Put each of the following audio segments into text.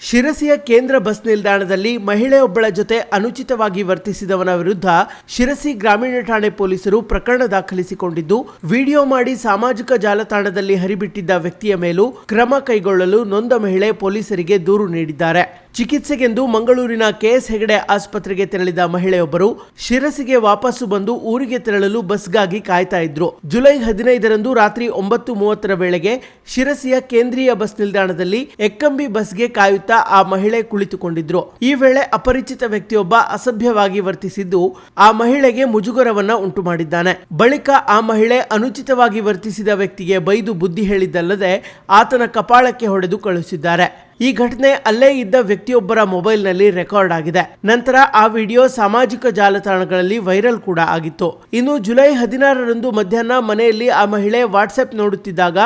ಶಿರಸಿಯ ಕೇಂದ್ರ ಬಸ್ ನಿಲ್ದಾಣದಲ್ಲಿ ಮಹಿಳೆಯೊಬ್ಬಳ ಜೊತೆ ಅನುಚಿತವಾಗಿ ವರ್ತಿಸಿದವನ ವಿರುದ್ಧ ಶಿರಸಿ ಗ್ರಾಮೀಣ ಠಾಣೆ ಪೊಲೀಸರು ಪ್ರಕರಣ ದಾಖಲಿಸಿಕೊಂಡಿದ್ದು, ವಿಡಿಯೋ ಮಾಡಿ ಸಾಮಾಜಿಕ ಜಾಲತಾಣದಲ್ಲಿ ಹರಿಬಿಟ್ಟಿದ್ದ ವ್ಯಕ್ತಿಯ ಮೇಲೂ ಕ್ರಮ ಕೈಗೊಳ್ಳಲು ನೊಂದ ಮಹಿಳೆ ಪೊಲೀಸರಿಗೆ ದೂರು ನೀಡಿದ್ದಾರೆ. ಚಿಕಿತ್ಸೆಗೆಂದು ಮಂಗಳೂರಿನ ಕೆಎಸ್ ಹೆಗಡೆ ಆಸ್ಪತ್ರೆಗೆ ತೆರಳಿದ ಮಹಿಳೆಯೊಬ್ಬರು ಶಿರಸಿಗೆ ವಾಪಸ್ಸು ಬಂದು ಊರಿಗೆ ತೆರಳಲು ಬಸ್ಗಾಗಿ ಕಾಯ್ತಾ ಇದ್ರು. ಜುಲೈ ಹದಿನೈದರಂದು ರಾತ್ರಿ ಒಂಬತ್ತು ಮೂವತ್ತರ ವೇಳೆಗೆ ಶಿರಸಿಯ ಕೇಂದ್ರೀಯ ಬಸ್ ನಿಲ್ದಾಣದಲ್ಲಿ ಎಕ್ಕಂಬಿ ಬಸ್ಗೆ ಕಾಯುತ್ತಾ ಆ ಮಹಿಳೆ ಕುಳಿತುಕೊಂಡಿದ್ರು. ಈ ವೇಳೆ ಅಪರಿಚಿತ ವ್ಯಕ್ತಿಯೊಬ್ಬ ಅಸಭ್ಯವಾಗಿ ವರ್ತಿಸಿದ್ದು ಆ ಮಹಿಳೆಗೆ ಮುಜುಗರವನ್ನ ಉಂಟು ಮಾಡಿದ್ದಾನೆ ಬಳಿಕ ಆ ಮಹಿಳೆ ಅನುಚಿತವಾಗಿ ವರ್ತಿಸಿದ ವ್ಯಕ್ತಿಗೆ ಬೈದು ಬುದ್ಧಿ ಹೇಳಿದ್ದಲ್ಲದೆ ಆತನ ಕಪಾಳಕ್ಕೆ ಹೊಡೆದು ಕಳುಹಿಸಿದ್ದಾರೆ. ಈ ಘಟನೆ ಅಲ್ಲೇ ಇದ್ದ ವ್ಯಕ್ತಿಯೊಬ್ಬರ ಮೊಬೈಲ್ನಲ್ಲಿ ರೆಕಾರ್ಡ್ ಆಗಿದೆ. ನಂತರ ಆ ವಿಡಿಯೋ ಸಾಮಾಜಿಕ ಜಾಲತಾಣಗಳಲ್ಲಿ ವೈರಲ್ ಕೂಡ ಆಗಿತ್ತು. ಇನ್ನು ಜುಲೈ ಹದಿನಾರರಂದು ಮಧ್ಯಾಹ್ನ ಮನೆಯಲ್ಲಿ ಆ ಮಹಿಳೆ ವಾಟ್ಸ್ಆಪ್ ನೋಡುತ್ತಿದ್ದಾಗ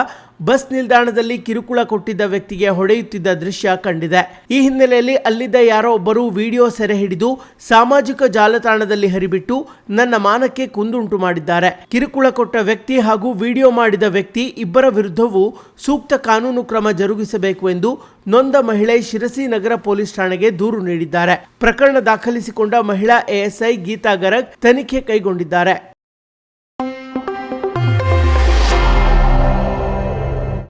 ಬಸ್ ನಿಲ್ದಾಣದಲ್ಲಿ ಕಿರುಕುಳ ಕೊಟ್ಟಿದ್ದ ವ್ಯಕ್ತಿಗೆ ಹೊಡೆಯುತ್ತಿದ್ದ ದೃಶ್ಯ ಕಂಡಿದೆ. ಈ ಹಿನ್ನೆಲೆಯಲ್ಲಿ ಅಲ್ಲಿದ್ದ ಯಾರೋ ಒಬ್ಬರು ವಿಡಿಯೋ ಸೆರೆ ಹಿಡಿದು ಸಾಮಾಜಿಕ ಜಾಲತಾಣದಲ್ಲಿ ಹರಿಬಿಟ್ಟು ನನ್ನ ಮಾನಕ್ಕೆ ಕುಂದುಂಟು ಮಾಡಿದ್ದಾರೆ. ಕಿರುಕುಳ ಕೊಟ್ಟ ವ್ಯಕ್ತಿ ಹಾಗೂ ವಿಡಿಯೋ ಮಾಡಿದ ವ್ಯಕ್ತಿ ಇಬ್ಬರ ವಿರುದ್ಧವೂ ಸೂಕ್ತ ಕಾನೂನು ಕ್ರಮ ಜರುಗಿಸಬೇಕು ಎಂದು ನೊಂದ ಮಹಿಳೆ ಶಿರಸಿ ನಗರ ಪೊಲೀಸ್ ಠಾಣೆಗೆ ದೂರು ನೀಡಿದ್ದಾರೆ. ಪ್ರಕರಣ ದಾಖಲಿಸಿಕೊಂಡ ಮಹಿಳಾ ಎಎಸ್ಐ ಗೀತಾ ಗರಗ್ ತನಿಖೆ ಕೈಗೊಂಡಿದ್ದಾರೆ.